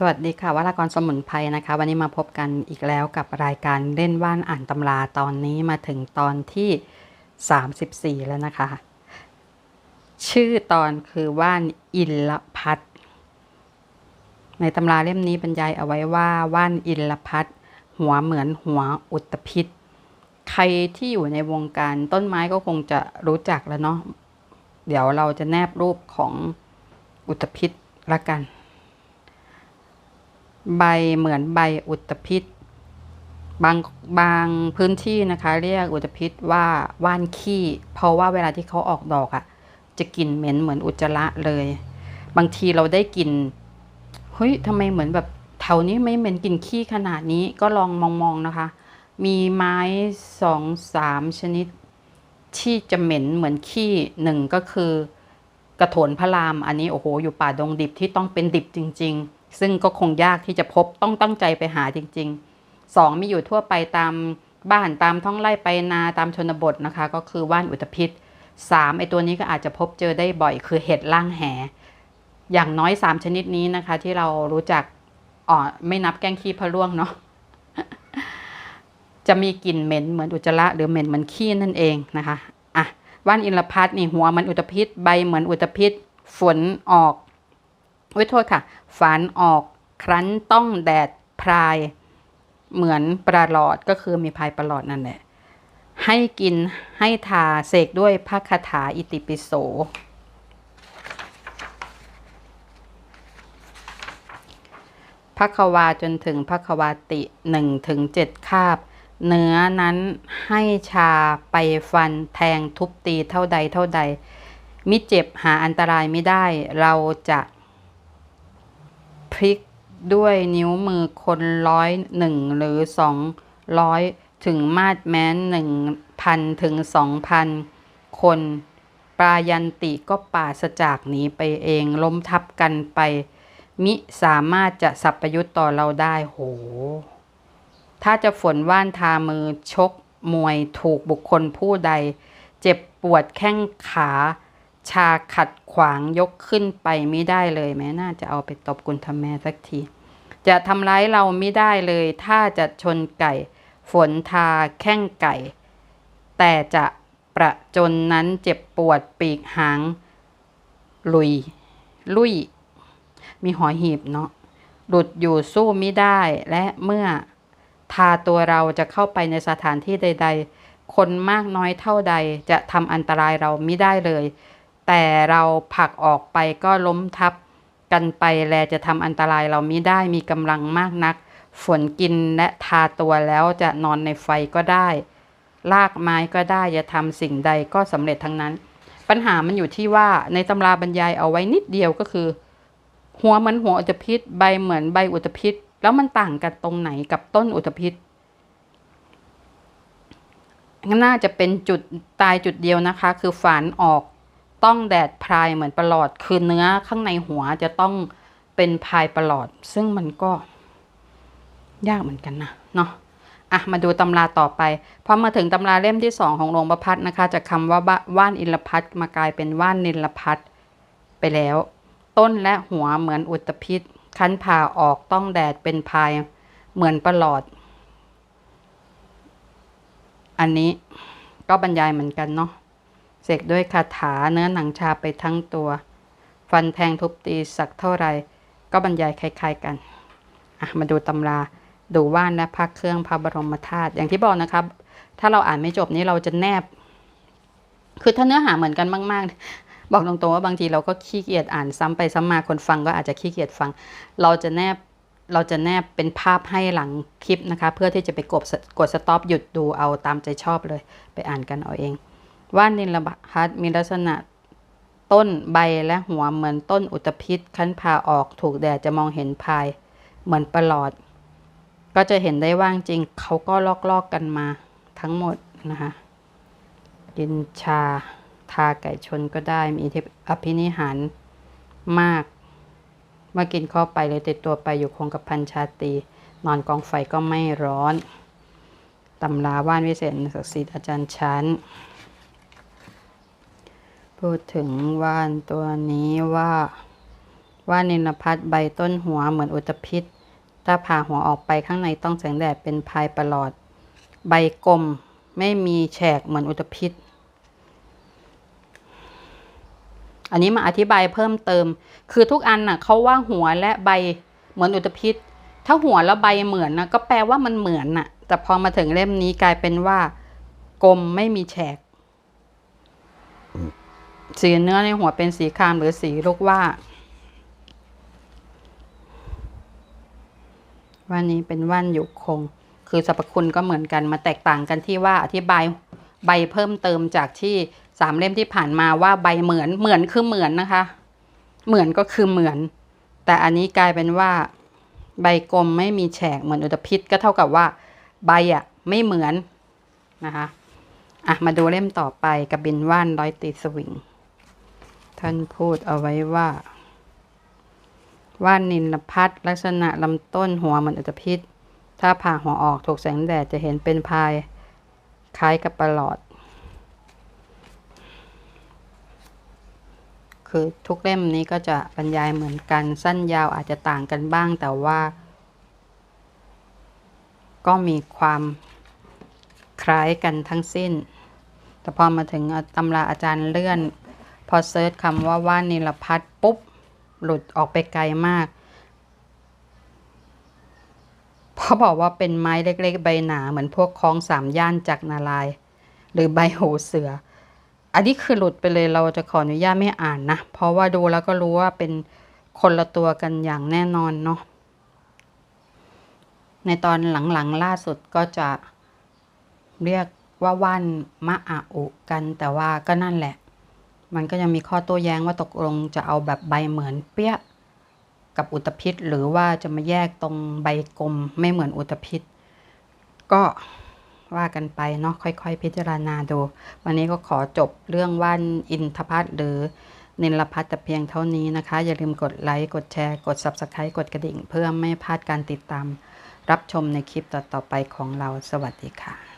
สวัสดีค่ะวรากรสมุนไพรนะคะ วันนี้มาพบกันอีกแล้วกับรายการเล่นว่านอ่านตำราตอนนี้มาถึงตอนที่ 34 แล้วนะคะ ชื่อตอนคือว่านอินลพัทในตำราเล่มนี้บรรยายเอาไว้ว่าว่านอินลพัทหัวเหมือนหัวอุตภิษ ใครที่อยู่ในวงการต้นไม้ก็คงจะรู้จักแล้วเนาะเดี๋ยวเราจะแนบรูปของอุตภิษละกัน ใบเหมือนใบอุตภิษบางบางพื้นที่นะคะ เรียกอุตภิษว่าว่านขี้ เพราะว่าเวลาที่เขาออกดอกอะ่ะ จะกลิ่นเหม็นเหมือนอุจจาระเลย บางทีเราได้กลิ่นเฮ้ยทำไมเหมือนแบบแถวนี้ไม่เหม็นกลิ่นขี้ขนาดนี้ก็ลองมองๆนะคะ มีไม้สองสามชนิด ที่จะเหม็นเหมือนขี้หนึ่งก็คือกระโถนพระราม อันนี้โอ้โหอยู่ป่าดงดิบที่ต้องเป็นดิบจริง ๆ ซึ่งก็คงยากที่จะพบต้องตั้งใจไปหาจริงๆสองมีอยู่ทั่วไปตามบ้านตามท้องไร่ไปนาตามชนบทนะคะ ก็คือว่านอุตภิษสามไอตัวนี้ก็อาจจะพบเจอได้บ่อยคือเห็ดล่างแห อย่างน้อยสามชนิดนี้นะคะ ที่เรารู้จักอ๋อไม่นับแกงขี้พะล่วงเนาะจะมีกลิ่นเหม็นเหมือนอุจจาระหรือเหม็นเหมือนขี้นั่นเองนะคะอะว่านอินทพัทนี่หัวมันอุตภิษใบเหมือนอุตภิษฝนออก ไว้โทษค่ะ ฝานออกครั้นต้องแดดพราย เหมือนปลาหลอดก็คือมีพายปลาหลอดนั่นแหละ ให้กินให้ทาเสกด้วยพระคาถาอิติปิโส พระควาจนถึงพระควาติหนึ่งถึงเจ็ดคาบ เนื้อนั้นให้ชาไปฟันแทงทุบตีเท่าใดเท่าใด มิเจ็บหาอันตรายไม่ได้เราจะ พลิกด้วยนิ้วมือคนร้อยหนึ่งหรือสองร้อยถึงมาดแม้นหนึ่งพันถึงสองพันคน ปรายันติก็ป่าสจากหนีไปเองล้มทับกันไป มิสามารถจะสับประยุทธ์ต่อเราได้โห ถ้าจะฝนว่านทามือชกมวยถูกบุคคลผู้ใด เจ็บปวดแข้งขา ชาขัดขวางยกขึ้นไปไม่ได้เลยแม้น่าจะเอาไปตบกุลธแม่สักที จะทำร้ายเราไม่ได้เลย ถ้าจะชนไก่ ฝนทาแข้งไก่ แต่จะประจนนั้นเจ็บปวดปีกหาง ลุย ลุย มีหอยหีบเนาะหลุดอยู่สู้ไม่ได้และเมื่อทาตัวเราจะเข้าไปในสถานที่ใด ๆ คนมากน้อยเท่าใดจะทำอันตรายเราไม่ได้เลย แต่เราผลักออกไปก็ล้มทับกันไปแลจะทำอันตรายเราม่ได้มีกำลังมากนัก ฝนกินและทาตัวแล้วจะนอนในไฟก็ได้ ลากไม้ก็ได้จะทำสิ่งใดก็สำเร็จทั้งนั้น ปัญหามันอยู่ที่ว่าในตำราบรรยายเอาไว้นิดเดียวก็คือ หัวเหมือนหัวอุตภิษใบเหมือนใบอุตภิษแล้วมันต่างกันตรงไหนกับต้นอุตภิษน่าจะเป็นจุดตายจุดเดียวนะคะ คือฝานออก ต้องแดดพรายเหมือนประหลอด คือเนื้อข้างในหัวจะต้องเป็นพายประหลอด ซึ่งมันก็ยากเหมือนกันนะเนาะอะมาดูตำราต่อไปพอมาถึงตำราเล่มที่สองของหลวงประพัฒนะคะจากคำว่าว่านอินลพัทมากลายเป็นว่านนินลพัทไปแล้ว ต้นและหัวเหมือนอุตภิษคั้นผ่าออกต้องแดดเป็นพายเหมือนประหลอด อันนี้ก็บรรยายเหมือนกันเนาะ เสกด้วยคาถาเนื้อหนังชาไปทั้งตัว ฟันแทงทุบตีสักเท่าไร ก็บรรยายคล้าย ๆกันมาดูตำราดูว่านและพักเครื่องพระบรมธาตุอย่างที่บอกนะครับ ถ้าเราอ่านไม่จบนี้เราจะแนบ คือถ้าเนื้อหาเหมือนกันมาก ๆ บอกตรงๆว่าบางทีเราก็ขี้เกียจอ่านซ้ำไปซ้ำมาคนฟังก็อาจจะขี้เกียจฟัง เราจะแนบเราจะแนบเป็นภาพให้หลังคลิปนะคะ เพื่อที่จะไปกดกดสต็อปหยุดดูเอาตามใจชอบเลย ไปอ่านกันเอาเอง ว่านนิลพัทมีลักษณะต้นใบและหัวเหมือนต้นอุตภิษคั้นพาออกถูกแดดจะมองเห็นพาย เหมือนประหลอด ก็จะเห็นได้ว่างจริง เขาก็ลอกๆกกันมาทั้งหมดนะคะกินชา ทาไก่ชนก็ได้มีอภินิหารมาก เมื่อกินเข้าไปเลยติดตัวไปอยู่คงกับพันชาตี นอนกองไฟก็ไม่ร้อนตำราว่านวิเศษศักดิ์สิทธิ์อาจารย์ชั้น พูดถึงว่านตัวนี้ว่าว่านิลพัฒน์ใบต้นหัวเหมือนอุตภิษ ถ้าผ่าหัวออกไปข้างในต้องแสงแดดเป็นพายประหลอด ใบกลมไม่มีแฉกเหมือนอุตภิษ อันนี้มาอธิบายเพิ่มเติม คือทุกอันน่ะเขาว่าหัวและใบเหมือนอุตภิษ ถ้าหัวแล้วใบเหมือนนะก็แปลว่ามันเหมือนน่ะ แต่พอมาถึงเล่มนี้กลายเป็นว่ากลมไม่มีแฉก สีเนื้อในหัวเป็นสีครามหรือสีลูกว่าว่านี้เป็นว่านหยุกคง คือสรรพคุณก็เหมือนกันมาแตกต่างกันที่ว่าอธิบายใบเพิ่มเติมจากที่สามเล่มที่ผ่านมาว่าใบเหมือนเหมือนคือเหมือนนะคะ เหมือนก็คือเหมือน แต่อันนี้กลายเป็นว่า ใบกลมไม่มีแฉกเหมือนอุตภิษก็เท่ากับว่า ใบอะไม่เหมือนนะคะอะมาดูเล่มต่อไปกับบินว่านร้อยตีสวิง ท่านพูดเอาไว้ว่า ว่านนินพัฒน์ลักษณะลำต้นหัวเหมือนอุตภิษ ถ้าผ่าหัวออกถูกแสงแดดจะเห็นเป็นพายคล้ายกับประหลอด คือทุกเล่มนี้ก็จะบรรยายเหมือนกันสั้นยาวอาจจะต่างกันบ้างแต่ว่า ก็มีความคล้ายกันทั้งสิ้น แต่พอมาถึงตำราอาจารย์เลื่อน พอเซิร์ชคำว่าว่านนิลพัฒน์ปุ๊บ หลุดออกไปไกลมากเพราะบอกว่าเป็นไม้เล็ก ๆ ใบหนาเหมือนพวกคล้องสามย่านจากนาราย หรือใบโหเสือ อันนี้คือหลุดไปเลยเราจะขออนุญาตไม่อ่านนะ เพราะว่าดูแล้วก็รู้ว่าเป็นคนละตัวกันอย่างแน่นอนเนาะในตอนหลังๆล่าสุดก็จะเรียกว่าว่านมะอาอุกันแต่ว่าก็นั่นแหละ มันก็ยังมีข้อโต้แย้งว่าตกลงจะเอาแบบใบเหมือนเปี้ยกับอุตภิษ หรือว่าจะมาแยกตรงใบกลมไม่เหมือนอุตภิษ ก็ว่ากันไปเนาะค่อยๆ พิจารณาดู วันนี้ก็ขอจบเรื่องว่านอินทพัฒน์หรือนินลพัฒแต่เพียงเท่านี้นะคะ อย่าลืมกดไลค์ กดแชร์ กด Subscribe กดกระดิ่ง เพื่อไม่พลาดการติดตาม รับชมในคลิปต่อๆไปของเราสวัสดีค่ะ